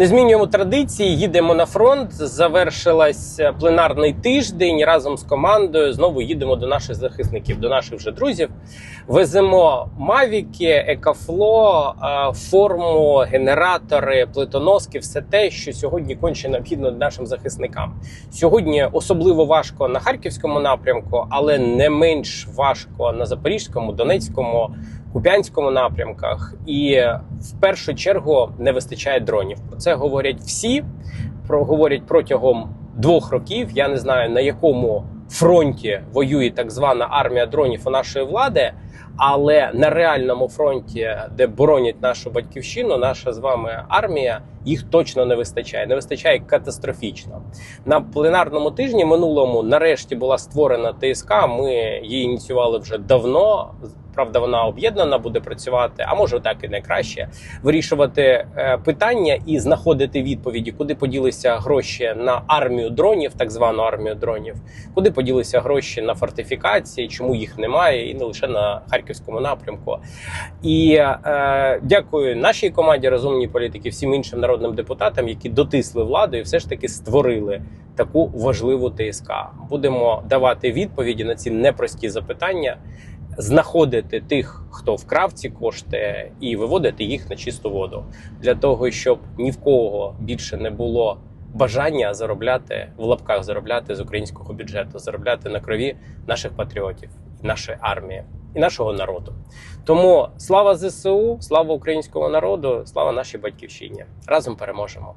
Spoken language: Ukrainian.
Не змінюємо традиції, їдемо на фронт. Завершилась пленарний тиждень. Разом з командою знову їдемо до наших захисників, до наших вже друзів. Веземо мавіки, екафло, е, форму, генератори, плитоноски, все те, що сьогодні конче необхідно нашим захисникам. Сьогодні особливо важко на харківському напрямку, але не менш важко на запорізькому, донецькому. Куп'янському напрямках, і в першу чергу не вистачає дронів. Про це говорять всі. Про говорять протягом двох років. Я не знаю на якому фронті воює так звана армія дронів у нашої влади, але на реальному фронті, де боронять нашу батьківщину, наша з вами армія, їх точно не вистачає. Не вистачає катастрофічно. На пленарному тижні минулому нарешті була створена ТСК. Ми її ініціювали вже давно. Правда, вона об'єднана буде працювати, а може так і найкраще вирішувати е, питання і знаходити відповіді, куди поділися гроші на армію дронів, так звану армію дронів, куди поділися гроші на фортифікації, чому їх немає, і не лише на харківському напрямку. І е, дякую нашій команді розумній політики, всім іншим народним депутатам, які дотисли владу і все ж таки створили таку важливу ТСК. Будемо давати відповіді на ці непрості запитання знаходити тих, хто вкрав ці кошти, і виводити їх на чисту воду для того, щоб ні в кого більше не було бажання заробляти в лапках, заробляти з українського бюджету, заробляти на крові наших патріотів, нашої армії і нашого народу. Тому слава ЗСУ, слава українському народу, слава нашій батьківщині! Разом переможемо!